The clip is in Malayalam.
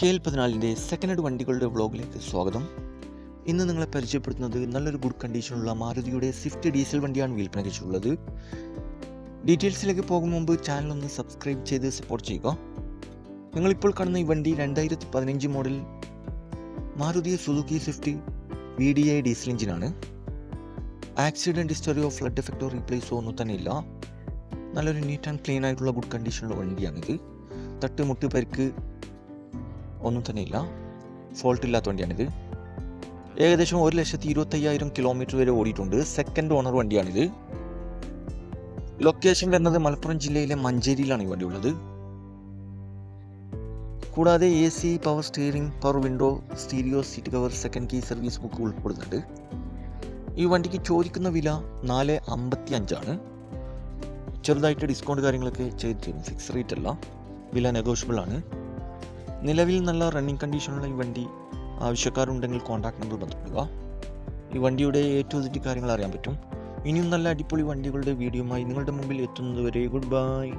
കെ എൽ പതിനാലിന്റെ സെക്കൻഡ് ഹെഡ് വണ്ടികളുടെ വ്ളോഗിലേക്ക് സ്വാഗതം. ഇന്ന് നിങ്ങളെ പരിചയപ്പെടുത്തുന്നത് നല്ലൊരു ഗുഡ് കണ്ടീഷനുള്ള മാരുതിയുടെ സ്വിഫ്റ്റ് ഡീസൽ വണ്ടിയാണ് വിൽപ്പനയ്ക്ക് വെച്ചിട്ടുള്ളത് ഡീറ്റെയിൽസിലേക്ക് പോകും മുമ്പ് ചാനൽ ഒന്ന് സബ്സ്ക്രൈബ് ചെയ്ത് സപ്പോർട്ട് ചെയ്യുക. നിങ്ങളിപ്പോൾ കാണുന്ന ഈ വണ്ടി രണ്ടായിരത്തി പതിനഞ്ച് model Maruti Suzuki Swift V D I diesel എഞ്ചിനാണ് ആക്സിഡന്റ് ഹിസ്റ്ററിയോ ഫ്ലഡ് എഫക്റ്റോ റീപ്ലേസോ ഒന്നും തന്നെ ഇല്ല. നല്ലൊരു നീറ്റ് ആൻഡ് ക്ലീൻ ആയിട്ടുള്ള ഗുഡ് കണ്ടീഷനുള്ള വണ്ടിയാണിത്. തട്ട് മുട്ട് പരിക്ക് ഒന്നും തന്നെ ഇല്ല ഫോൾട്ട് ഇല്ലാത്ത വണ്ടിയാണിത്. ഏകദേശം ഒരു ലക്ഷത്തി ഇരുപത്തയ്യായിരം കിലോമീറ്റർ വരെ ഓടിയിട്ടുണ്ട്. Second owner വണ്ടിയാണിത്. ലൊക്കേഷൻ വരുന്നത് മലപ്പുറം ജില്ലയിലെ മഞ്ചേരിയിലാണ് ഈ വണ്ടി ഉള്ളത്. കൂടാതെ A C power steering power window stereo seat cover second key service book ഉൾപ്പെടുന്നുണ്ട്. ഈ വണ്ടിക്ക് ചോദിക്കുന്ന വില നാല് അമ്പത്തി അഞ്ചാണ് ചെറുതായിട്ട് ഡിസ്കൗണ്ട് കാര്യങ്ങളൊക്കെ ചെയ്തിട്ടുണ്ട്. ഫിക്സ് റേറ്റ് അല്ല. വില നെഗോഷ്യബിൾ ആണ്. നിലവിൽ നല്ല റണ്ണിങ് കണ്ടീഷനുള്ള ഈ വണ്ടി ആവശ്യക്കാരുണ്ടെങ്കിൽ കോൺടാക്ട് നമ്പർ ബന്ധപ്പെടുക. ഈ വണ്ടിയുടെ എ ടു കാര്യങ്ങൾ അറിയാൻ പറ്റും. ഇനിയും നല്ല അടിപൊളി വണ്ടികളുടെ വീഡിയോയുമായി നിങ്ങളുടെ മുമ്പിൽ എത്തുന്നതുവരെ ഗുഡ് ബൈ